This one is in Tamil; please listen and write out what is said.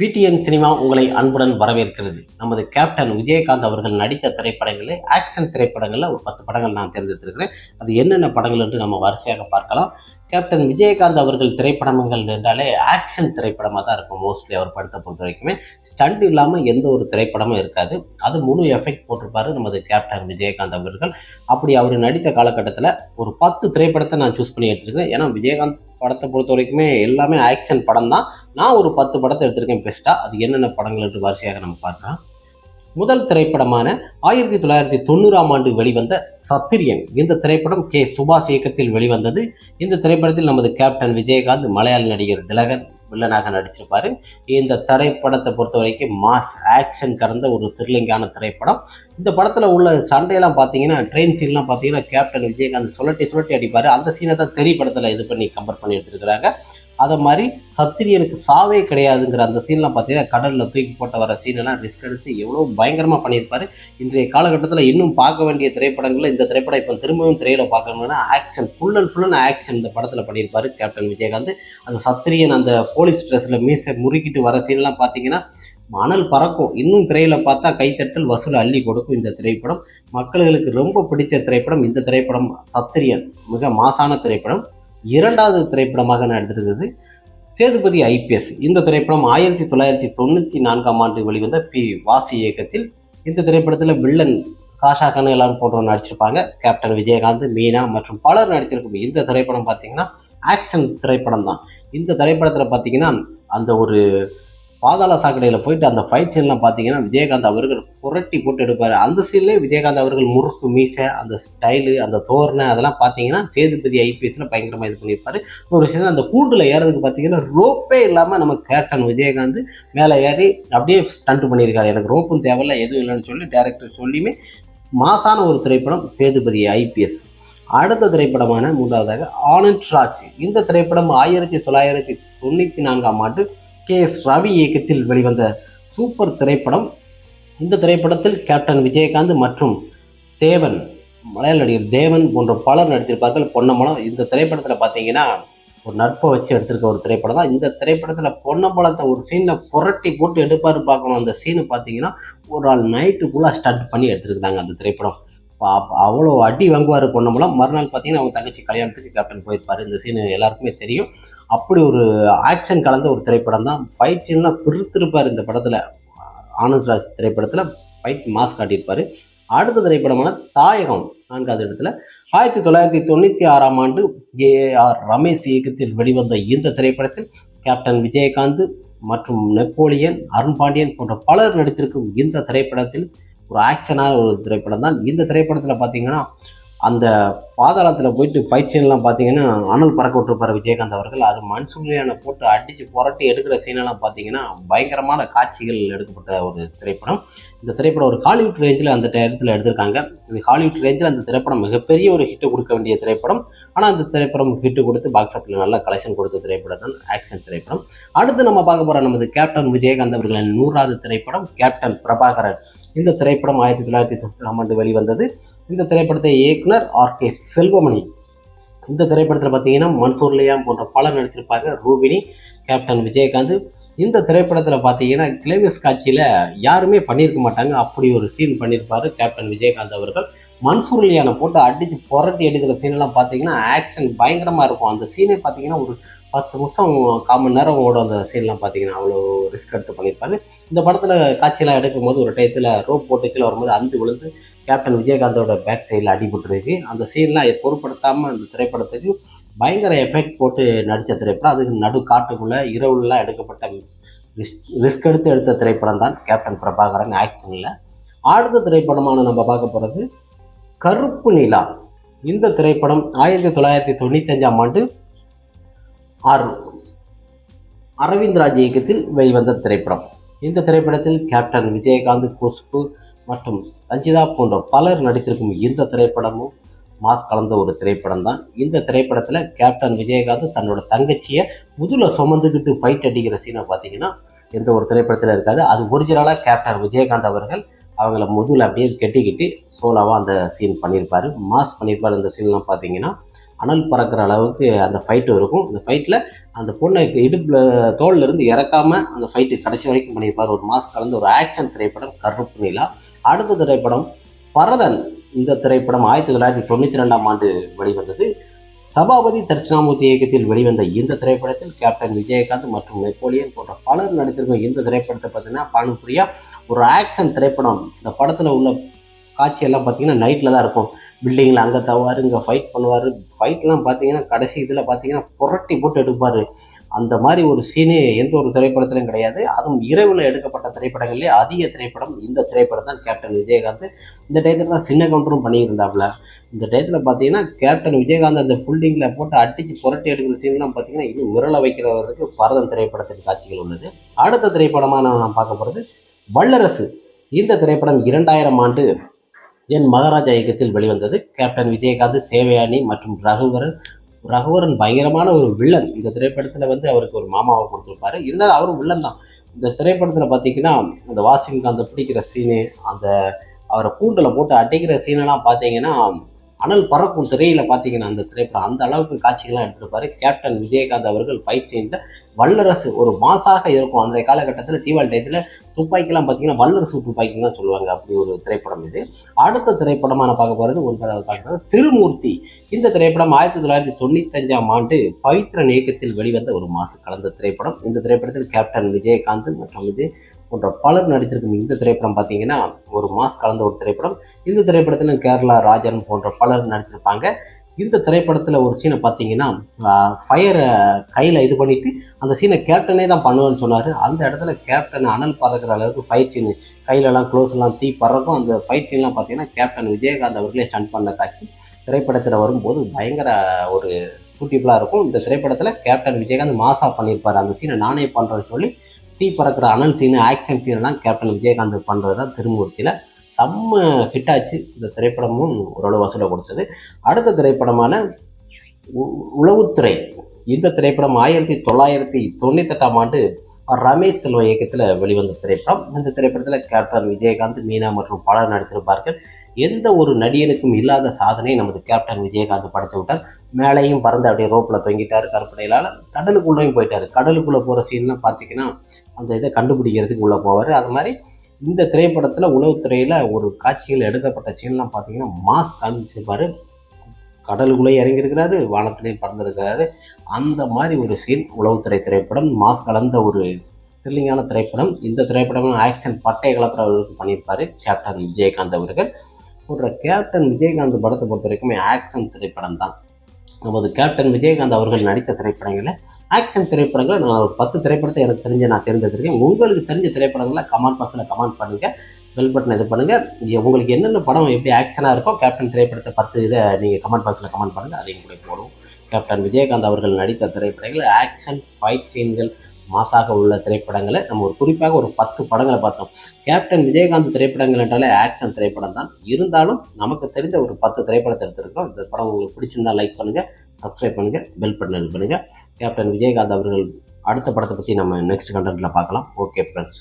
பிடிஎன் சினிமா உங்களை அன்புடன் வரவேற்கிறது. நமது கேப்டன் விஜயகாந்த் அவர்கள் நடித்த திரைப்படங்களில் ஆக்ஷன் திரைப்படங்களில் ஒரு பத்து படங்கள் நான் தேர்ந்தெடுத்திருக்கிறேன். அது என்னென்ன படங்கள் என்று நம்ம வரிசையாக பார்க்கலாம். கேப்டன் விஜயகாந்த் அவர்கள் திரைப்படங்கள் என்றாலே ஆக்ஷன் திரைப்படமாக தான் இருக்கும் மோஸ்ட்லி அவர் படத்தை பொறுத்த வரைக்குமே. ஸ்டண்ட் இல்லாமல் எந்த ஒரு திரைப்படமும் இருக்காது. அது முழு எஃபெக்ட் போட்டிருப்பாரு நமது கேப்டன் விஜயகாந்த் அவர்கள். அப்படி அவர் நடித்த காலகட்டத்தில் ஒரு பத்து திரைப்படத்தை நான் சூஸ் பண்ணி எடுத்திருக்கிறேன். ஏன்னா விஜயகாந்த் படத்தை பொறுத்த வரைக்குமே எல்லாமே ஆக்ஷன் படம் தான். நான் ஒரு பத்து படத்தை எடுத்திருக்கேன் பெஸ்ட்டாக அது என்னென்ன படங்கள் என்று வரிசையாக நம்ம பார்க்கலாம். முதல் திரைப்படமான ஆயிரத்தி தொள்ளாயிரத்தி தொண்ணூறாம் ஆண்டு வெளிவந்த சத்திரியன். இந்த திரைப்படம் கே. சுபாஷ் இயக்கத்தில் வெளிவந்தது. இந்த திரைப்படத்தில் நமது கேப்டன் விஜயகாந்த் மலையாள நடிகர் திலகன் வில்லனாக நடிச்சிருப்பார். இந்த திரைப்படத்தை பொறுத்த வரைக்கும் மாஸ் ஆக்ஷன் கறந்த ஒரு த்ரில்லிங்கான திரைப்படம். இந்த படத்தில் உள்ள சண்டையெல்லாம் பார்த்தீங்கன்னா ட்ரெயின் சீன்லாம் பார்த்தீங்கன்னா கேப்டன் விஜயகாந்த் சுழட்டி சுழட்டி அடிப்பார். அந்த சீனை தான் தெரி படத்தில் இது பண்ணி கம்பேர் பண்ணி எடுத்துருக்கிறாங்க. அதை மாதிரி சத்திரியனுக்கு சாவே கிடையாதுங்கிற அந்த சீன்லாம் பார்த்தீங்கன்னா கடலில் தூக்கி போட்ட வர சீனெல்லாம் ரிஸ்க் எடுத்து எவ்வளோ பயங்கரமாக பண்ணியிருப்பாரு. இன்றைய காலகட்டத்தில் இன்னும் பார்க்க வேண்டிய திரைப்படங்களில் இந்த திரைப்படம் இப்போ திரும்பவும் திரையில் பார்க்கணும்னா action full and full and action இந்த படத்தில் பண்ணியிருப்பார் கேப்டன் விஜயகாந்த். அந்த சத்திரியன் அந்த போலீஸ் ட்ரெஸ்ஸில் மீசை முறுக்கிட்டு வர சீன்லாம் பார்த்தீங்கன்னா மணல் பறக்கும். இன்னும் திரையில் பார்த்தா கைத்தட்டல் வசூல் அள்ளி கொடுக்கும் இந்த திரைப்படம். மக்களுக்கு ரொம்ப பிடிச்ச திரைப்படம் இந்த திரைப்படம் சத்திரியன். மிக மாசான திரைப்படம். இரண்டாவது திரைப்படமாக நான் சேதுபதி ஐபிஎஸ். இந்த திரைப்படம் ஆயிரத்தி தொள்ளாயிரத்தி தொண்ணூற்றி நான்காம் ஆண்டு வெளிவந்த பி வாசி இயக்கத்தில் இந்த திரைப்படத்தில் வில்லன் காஷா கண்ணு எல்லாரும் போன்றவர் நடிச்சிருப்பாங்க. கேப்டன் விஜயகாந்த் மீனா மற்றும் பலர் நடிச்சிருக்கும் இந்த திரைப்படம் பார்த்தீங்கன்னா ஆக்ஷன் திரைப்படம் தான் இந்த திரைப்படத்தில் பார்த்தீங்கன்னா அந்த ஒரு பாதாள சாக்கடையில் போயிட்டு அந்த ஃபைட் சீன்லாம் பார்த்தீங்கன்னா விஜயகாந்த் அவர்கள் புரட்டி போட்டு எடுப்பார். அந்த சீன்லேயே விஜயகாந்த் அவர்கள் முறுக்கு மீசை அந்த ஸ்டைலு அந்த தோரணை அதெல்லாம் பார்த்தீங்கன்னா சேதுபதி ஐபிஎஸ்ல பயங்கரமாக இது பண்ணியிருப்பார். ஒரு விஷயம் அந்த கூண்டில் ஏறதுக்கு பார்த்தீங்கன்னா ரோப்பே இல்லாமல் நம்ம கேப்டன் விஜயகாந்த் மேலே ஏறி அப்படியே ஸ்டண்ட் பண்ணியிருக்காரு. எனக்கு ரோப்பும் தேவையில்ல எதுவும் இல்லைன்னு சொல்லி டேரக்டர் சொல்லியுமே மாசான ஒரு திரைப்படம் சேதுபதி ஐபிஎஸ் அடுத்த திரைப்படமான மூன்றாவதாக ஆனந்த் ராஜ். இந்த திரைப்படம் ஆயிரத்தி தொள்ளாயிரத்தி தொண்ணூற்றி நான்காம் ஆண்டு கே எஸ் ரவி இயக்கத்தில் வெளிவந்த சூப்பர் திரைப்படம். இந்த திரைப்படத்தில் கேப்டன் விஜயகாந்த் மற்றும் தேவன் மலையாள நடிகர் தேவன் போன்ற பலர் நடித்திருப்பார்கள். பொன்னம்பலம் இந்த திரைப்படத்தில் பார்த்தீங்கன்னா ஒரு நட்பை வச்சு எடுத்திருக்க ஒரு திரைப்படம் தான். இந்த திரைப்படத்தில் பொன்னம்பலத்தை ஒரு சீனில் புரட்டி போட்டு எடுப்பார் பார்க்கணும். அந்த சீனு பார்த்தீங்கன்னா ஒரு ஆள் நைட்டுக்குள்ளே ஸ்டார்ட் பண்ணி எடுத்துருக்குறாங்க அந்த திரைப்படம். அவ்வளோ அடி வாங்குவார் பொன்னம்பலம். மறுநாள் பார்த்தீங்கன்னா அவங்க தங்கச்சி கல்யாணத்துக்கு கேப்டன் போயிருப்பார். இந்த சீனு எல்லாருக்குமே தெரியும். அப்படி ஒரு ஆக்ஷன் கலந்த ஒரு திரைப்படம் தான். ஃபைட் சீன்லாம் பிரித்திருப்பார் இந்த படத்தில். ஆனந்த்ராஜ் திரைப்படத்தில் ஃபைட் மாஸ் காட்டியிருப்பார். அடுத்த திரைப்படமான தாயகம் நான்காவது இடத்துல. ஆயிரத்தி தொள்ளாயிரத்தி தொண்ணூற்றி ஆறாம் ஆண்டு ஏ ஆர் ரமேஷ் இயக்கத்தில் வெளிவந்த இந்த திரைப்படத்தில் கேப்டன் விஜயகாந்த் மற்றும் நெப்போலியன் அருண் பாண்டியன் போன்ற பலர் நடித்திருக்கும் இந்த திரைப்படத்தில் ஒரு ஆக்ஷனான ஒரு திரைப்படம் தான் இந்த திரைப்படத்தில் பார்த்தீங்கன்னா அந்த பாதாளத்தில் போயிட்டு ஃபைட் சீன்லாம் பார்த்தீங்கன்னா அனல் பறக்க விட்டுருப்பார் விஜயகாந்த் அவர்கள். அது மண்சூரியான போட்டு அடித்து புரட்டி எடுக்கிற சீனெல்லாம் பார்த்தீங்கன்னா பயங்கரமான காட்சிகள் எடுக்கப்பட்ட ஒரு திரைப்படம். இந்த திரைப்படம் ஒரு ஹாலிவுட் ரேஞ்சில் அந்த இடத்துல எடுத்திருக்காங்க. இந்த ஹாலிவுட் ரேஞ்சில் அந்த திரைப்படம் மிகப்பெரிய ஒரு ஹிட்டு கொடுக்க வேண்டிய திரைப்படம். ஆனால் அந்த திரைப்படம் ஹிட்டு கொடுத்து பாக்ஸ் ஆஃபில் நல்ல கலெக்ஷன் கொடுத்த திரைப்படம் தான் ஆக்ஷன் திரைப்படம். அடுத்து நம்ம பார்க்க போகிற நமது கேப்டன் விஜயகாந்த் அவர்களின் நூறாவது திரைப்படம் கேப்டன் பிரபாகரன். இந்த திரைப்படம் ஆயிரத்தி தொள்ளாயிரத்தி தொண்ணூறாம் ஆண்டு வெளிவந்தது. இந்த திரைப்படத்தை இயக்குனர் ஆர் கே செல்வமணி. இந்த திரைப்படத்தில் பார்த்தீங்கன்னா மன்சூர்லியாம் போன்ற பலர் நடித்திருப்பாங்க ரூபினி கேப்டன் விஜயகாந்த். இந்த திரைப்படத்தில் பார்த்தீங்கன்னா கிளைமேக்ஸ் காட்சியில் யாருமே பண்ணியிருக்க மாட்டாங்க. அப்படி ஒரு சீன் பண்ணியிருப்பார் கேப்டன் விஜயகாந்த் அவர்கள். மன்சூர்லியானை போட்டு அடித்து புரட்டி எடுக்கிற சீனெல்லாம் பார்த்தீங்கன்னா ஆக்ஷன் பயங்கரமாக இருக்கும். அந்த சீனே பார்த்தீங்கன்னா ஒரு பத்து நிமிஷம் கால் மணி நேரம் ஓடும் அந்த சீன்லாம் பார்த்தீங்கன்னா அவ்வளோ ரிஸ்க் எடுத்து பண்ணியிருப்பாரு. இந்த படத்தில் காட்சியெல்லாம் எடுக்கும்போது ஒரு டயத்தில் ரோப் போட்டு கீழே வரும்போது அந்து விழுந்து கேப்டன் விஜயகாந்தோட பேக் சைடில் அடிபட்டுருக்கு அந்த சீன்லாம் பொருட்படுத்தாமல் அந்த திரைப்படத்துக்கு பயங்கர எஃபெக்ட் போட்டு நடித்த திரைப்படம். அதுக்கு நடு காட்டுக்குள்ளே இரவுலாம் எடுக்கப்பட்ட ரிஸ்க் ரிஸ்க் எடுத்து எடுத்த திரைப்படம் தான் கேப்டன் பிரபாகரன் ஆக்ஷனில் அடுத்த திரைப்படமான நம்ம பார்க்க போகிறது கருப்பு நிலா. இந்த திரைப்படம் ஆயிரத்தி தொள்ளாயிரத்தி தொண்ணூத்தஞ்சாம் ஆண்டு ஆர் அரவிந்த் ராஜ் இயக்கத்தில் வெளிவந்த திரைப்படம். இந்த திரைப்படத்தில் கேப்டன் விஜயகாந்த் குஷ்பு மற்றும் ரஞ்சிதா போன்ற பலர் நடித்திருக்கும் இந்த திரைப்படமும் மாஸ் கலந்த ஒரு திரைப்படம் தான் இந்த திரைப்படத்தில் கேப்டன் விஜயகாந்த் தன்னோட தங்கச்சியை முதுல சுமந்துக்கிட்டு ஃபைட் அடிக்கிற சீனை பார்த்தீங்கன்னா எந்த ஒரு திரைப்படத்தில் இருக்காது. அது ஒரிஜினலாக கேப்டன் விஜயகாந்த் அவர்கள் அவங்கள முதுகில் அப்படியே கெட்டிக்கிட்டு சோலாவாக அந்த சீன் பண்ணியிருப்பார். மாஸ் பண்ணியிருப்பார் இந்த சீன்லாம் பார்த்தீங்கன்னா அனல் பறக்கிற அளவுக்கு அந்த ஃபைட்டு இருக்கும். அந்த ஃபைட்டில் அந்த பொண்ணை இடுப்பில் தோல்ல இருந்து இறக்காம அந்த ஃபைட்டு கடைசி வரைக்கும் பண்ணியிருப்பார். ஒரு மாஸ் கலந்து ஒரு ஆக்ஷன் திரைப்படம் கருப்பு நிலா. அடுத்த திரைப்படம் பரதன். இந்த திரைப்படம் ஆயிரத்தி தொள்ளாயிரத்தி தொண்ணூற்றி ரெண்டாம் ஆண்டு வெளிவந்தது. சபாபதி தட்சிணாமூர்த்தி இயக்கத்தில் வெளிவந்த இந்த திரைப்படத்தில் கேப்டன் விஜயகாந்த் மற்றும் நெப்போலியன் போன்ற பலர் நடித்திருக்கும் இந்த திரைப்படத்தை பார்த்தீங்கன்னா பானுப்பிரியா ஒரு ஆக்ஷன் திரைப்படம். இந்த படத்தில் உள்ள காட்சியெல்லாம் பார்த்தீங்கன்னா நைட்டில் தான் இருக்கும். பில்டிங்கில் அங்கே தவார் இங்கே ஃபைட் பண்ணுவார். ஃபைட்லாம் பார்த்தீங்கன்னா கடைசி இதில் பார்த்தீங்கன்னா புரட்டி போட்டு எடுப்பார். அந்த மாதிரி ஒரு சீனு எந்த ஒரு திரைப்படத்திலும் கிடையாது. அதுவும் இரவில் எடுக்கப்பட்ட திரைப்படங்கள்லேயே அதிக திரைப்படம் இந்த திரைப்படம் தான் கேப்டன் விஜயகாந்த். இந்த டயத்தில் தான் சின்ன கவுண்டரும் பண்ணியிருந்தாப்புல. இந்த டயத்தில் பார்த்தீங்கன்னா கேப்டன் விஜயகாந்த் அந்த புல்டிங்கில் போட்டு அடித்து புரட்டி எடுக்கிற சீன்லாம் பார்த்தீங்கன்னா இன்னும் விரல வைக்கிறவருக்கு பரதன் திரைப்படத்தின் காட்சிகள் உள்ளது. அடுத்த திரைப்படமாக நான் பார்க்க போகிறது வல்லரசு. இந்த திரைப்படம் இரண்டாயிரம் ஆண்டு என் மகாராஜா இயக்கத்தில் வெளிவந்தது. கேப்டன் விஜயகாந்த் தேவயானி மற்றும் ரகுவரன். ரகுவரன் பயங்கரமான ஒரு வில்லன். இந்த திரைப்படத்தில் வந்து அவருக்கு ஒரு மாமாவை கொடுத்துருப்பாரு. இருந்தாலும் அவரும் வில்லன் தான். இந்த திரைப்படத்தில் பார்த்தீங்கன்னா அந்த வாசிங்க அந்த பிடிக்கிற சீனு அந்த அவரை கூண்டில் போட்டு அடிக்கிற சீனெல்லாம் பார்த்தீங்கன்னா அனல் பறக்கும் திரையில பார்த்தீங்கன்னா அந்த திரைப்படம் அந்த அளவுக்கு காட்சிகள்லாம் எடுத்திருப்பாரு. கேப்டன் விஜயகாந்த் அவர்கள் ஃபைட் செய்த வல்லரசு ஒரு மாசாக இருக்கும். அந்த காலகட்டத்தில் தீபாவளி டயத்தில் துப்பாக்கிலாம் பார்த்தீங்கன்னா வல்லரசு துப்பாக்கின்னு தான் சொல்லுவாங்க. அப்படி ஒரு திரைப்படம் இது. அடுத்த திரைப்படமாக நான் பார்க்க போகிறது ஒன்பதாவது பார்க்குறது திருமூர்த்தி. இந்த திரைப்படம் ஆயிரத்தி தொள்ளாயிரத்தி தொண்ணூத்தஞ்சாம் ஆண்டு பவித்ரன் இயக்கத்தில் வெளிவந்த ஒரு மாசு கலந்த திரைப்படம். இந்த திரைப்படத்தில் கேப்டன் விஜயகாந்த் மற்றும் விஜய் போன்ற பலர் நடித்திருக்கும் இந்த திரைப்படம் பார்த்தீங்கன்னா ஒரு மாஸ் கலந்த ஒரு திரைப்படம். இந்த திரைப்படத்தில் கேரளா ராஜன் போன்ற பலர் நடிச்சிருப்பாங்க இந்த திரைப்படத்தில் ஒரு சீனை பார்த்தீங்கன்னா ஃபயரை கையில் இது பண்ணிவிட்டு அந்த சீனை கேப்டனே தான் பண்ணுவேன்னு சொன்னார். அந்த இடத்துல கேப்டன் அனல் பறக்கிற அளவுக்கு ஃபைட் சீன் கையிலலாம் க்ளோஸ்லாம் தீ பறக்கும். அந்த ஃபைட் சீன்லாம் பார்த்தீங்கன்னா கேப்டன் விஜயகாந்த் அவர்களே ஸ்டன் பண்ண காட்சி திரைப்படத்தில் வரும்போது பயங்கர ஒரு சூட்டிஃபுல்லாக இருக்கும். இந்த திரைப்படத்தில் கேப்டன் விஜயகாந்த் மாசா பண்ணியிருப்பார். அந்த சீனை நானே பண்ணுறேன்னு சொல்லி தீ பறக்கிற அனல் சீனு ஆக்ஷன் சீனெல்லாம் கேப்டன் விஜயகாந்த் பண்ணுறது தான் திருமூர்த்தியில் செம்ம ஹிட் ஆச்சு. இந்த திரைப்படமும் ஓரளவு வசூலை கொடுத்தது. அடுத்த திரைப்படமான உ- உளவுத்துறை. இந்த திரைப்படம் ஆயிரத்தி தொள்ளாயிரத்தி தொண்ணூத்தெட்டாம் ஆண்டு ரமேஷ் செல்வ இயக்கத்தில் வெளிவந்த திரைப்படம். இந்த திரைப்படத்தில் கேப்டன் விஜயகாந்த் மீனா மற்றும் பலர் நடித்திருப்பார்கள். எந்த ஒரு நடிகனுக்கும் இல்லாத சாதனை நமது கேப்டன் விஜயகாந்த் படைத்து விட்டார். மேலேயும் பறந்து அப்படியே ரோப்பில் தொங்கிட்டார் கருப்படையிலால். கடலுக்குள்ளேயும் போயிட்டார். கடலுக்குள்ளே போகிற சீன்லாம் பார்த்தீங்கன்னா அந்த இதை கண்டுபிடிக்கிறதுக்கு உள்ளே போவார். அது மாதிரி இந்த திரைப்படத்தில் உளவுத்துறையில் ஒரு காட்சிகள் எடுக்கப்பட்ட சீன்லாம் பார்த்தீங்கன்னா மாஸ் காமிச்சிருப்பார். கடலுக்குள்ளே இறங்கியிருக்கிறாரு வானத்திலேயும் பறந்துருக்கிறாரு. அந்த மாதிரி ஒரு சீன் உளவுத்துறை திரைப்படம் மாஸ் கலந்த ஒரு த்ரில்லிங்கான திரைப்படம். இந்த திரைப்படம் ஆக்ஷன் பட்டை கலப்புற அளவுக்கு பண்ணியிருப்பார் கேப்டன் விஜயகாந்த் அவர்கள். போடுற கேப்டன் விஜயகாந்த் படத்தை பொறுத்த வரைக்குமே ஆக்ஷன் திரைப்படம் தான் நமது கேப்டன் விஜயகாந்த் அவர்கள் நடித்த திரைப்படங்களில் ஆக்ஷன் திரைப்படங்கள் நான் ஒரு பத்து திரைப்படத்தை எனக்கு தெரிஞ்ச நான் தேர்ந்தெடுத்திருக்கேன். உங்களுக்கு தெரிஞ்ச திரைப்படங்களை கமெண்ட் பாக்ஸில் கமெண்ட் பண்ணுங்கள் பெல் பட்டன் இது பண்ணுங்கள் உங்களுக்கு என்னென்ன படம் எப்படி ஆக்ஷனாக இருக்கோ கேப்டன் திரைப்படத்தை பத்து இதை நீங்கள் கமெண்ட் பாக்ஸில் கமெண்ட் பண்ணுங்கள் அதையும் கூட போடுவோம். கேப்டன் விஜயகாந்த் அவர்கள் நடித்த திரைப்படங்கள் ஆக்ஷன் ஃபைட் சீன்கள் மாசாக உள்ள திரைப்படங்களை நம்ம ஒரு குறிப்பாக ஒரு பத்து படங்களை பார்த்தோம். கேப்டன் விஜயகாந்த் திரைப்படங்கள் என்றாலே ஆக்ஷன் திரைப்படம் தான். இருந்தாலும் நமக்கு தெரிஞ்ச ஒரு பத்து திரைப்படத்தை எடுத்திருக்கோம். இந்த படம் உங்களுக்கு பிடிச்சிருந்தா லைக் பண்ணுங்கள் சப்ஸ்கிரைப் பண்ணுங்கள் பெல் பட்டன் பண்ணுங்கள் கேப்டன் விஜயகாந்த் அவர்கள் அடுத்த படத்தை பற்றி நம்ம நெக்ஸ்ட் கண்டென்ட்டில் பார்க்கலாம். Okay friends